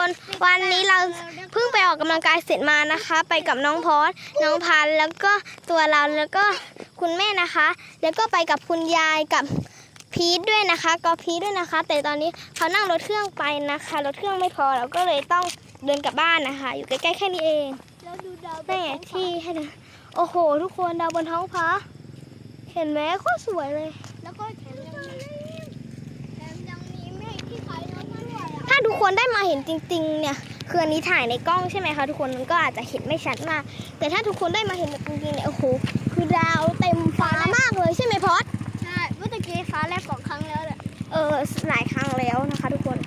คนวันนี้เราเพิ่งไปออกกำลังกายเสร็จมานะคะ ไปกับน้องพอสน้องพันแล้วก็ตัวเราแล้วก็คุณแม่นะคะ แล้วก็ไปกับคุณยายกับพีทด้วยนะคะก็พีทด้วยนะคะ แต่ตอนนี้เขานั่งรถเครื่องไปนะคะรถเครื่องไม่พอเราก็เลยต้องเดินกลับบ้านนะคะ อยู่ใกล้ๆแค่นี้เองแม่ที่ให้โอ้โห ทุกคนดาวบนท้องฟ้าเห็นไหมโคตรสวยเลย แล้วก็แถมยังมีแถมยังมีเมฆที่คล้ายน้ำมันด้วยอะ ถ้าทุก คนได้มาเห็นจริง ๆ เนี่ยคืออันนี้ถ่ายในกล้องใช่ไหมคะทุกคนมันก็อาจจะเห็นไม่ชัดมาก แต่ถ้าทุกคนได้มาเห็นแบบจริงๆเนี่ยโอ้โหคือดาวเต็มฟ้ามากเลยใช่ไหมพอดใช่เมื่อตะกี้ฟ้าแลบสองครั้งแล้วแหละเออหลายครั้งแล้วนะคะ ทุกคน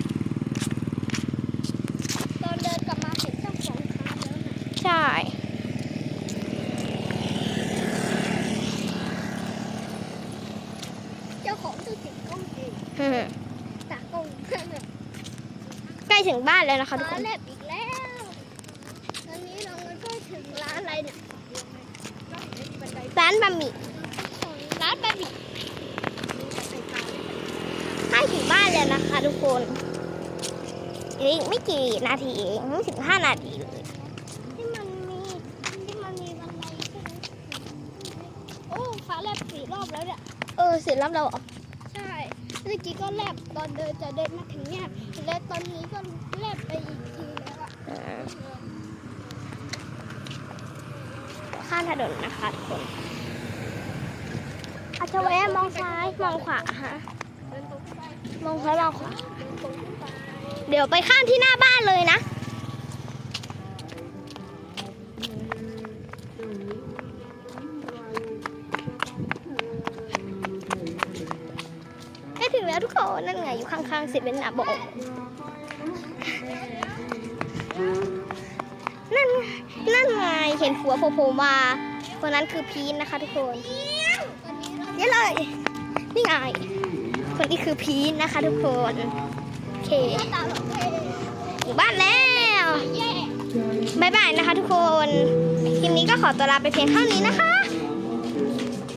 ตอนเดินกลับมาเห็นตั้งสองครั้งแล้วนะใช่เจ้าของตัวติดกล้องเอง อืม ตากล้องนั่นน่ะ ใก ล้ถึงบ้านแล้วนะคะทุกคฟ้านแลบอีกแล้ว ตอนนี้เราก็ถึงร้านอะไรเนี่ย ร้านบะหมี่ ร้านบะหมี่ใกล้ถึงบ้านแล้วนะคะทุกคนอีกไม่กี่นาทีเองไม่ถึงห้านาทีเลยที่มันมีที่มันมีบันไดใช่ไหมโอ้ฟ้าแลบสี่รอบแล้วเนี่ย เออเสร็จแล้วเราเหรอใช่ เมื่อกี้ก็แลบตอนเดินจะเดินมาถึงเนี่ยและตอนนี้ก็แลบไปอีกทีแล้วอะอ่าข้ามถนนนะคะทุกคนอาจจะแวะมองซ้ายมองขวาฮะเดินตรงไปมองซ้ายมองขวาเดินตรงไปเดี๋ยวไปข้ามที่หน้าบ้านเลยนะ งแล้วทุกคนนั่นไงอยู่ข้างๆสิเป็นหนาบอกนั่นนั่นไงเห็นหัวโผล่มาคนนั้นคือพีนนะคะ ทุกคนนี่เยอะเลยนี่ไงคนนี้คือพีนนะคะ ทุกคนโอเคถึงบ้านแล้วบายบายนะคะ ทุกคนคลิปนี้ก็ขอตัวลาไปเพียงเท่านี้นะคะ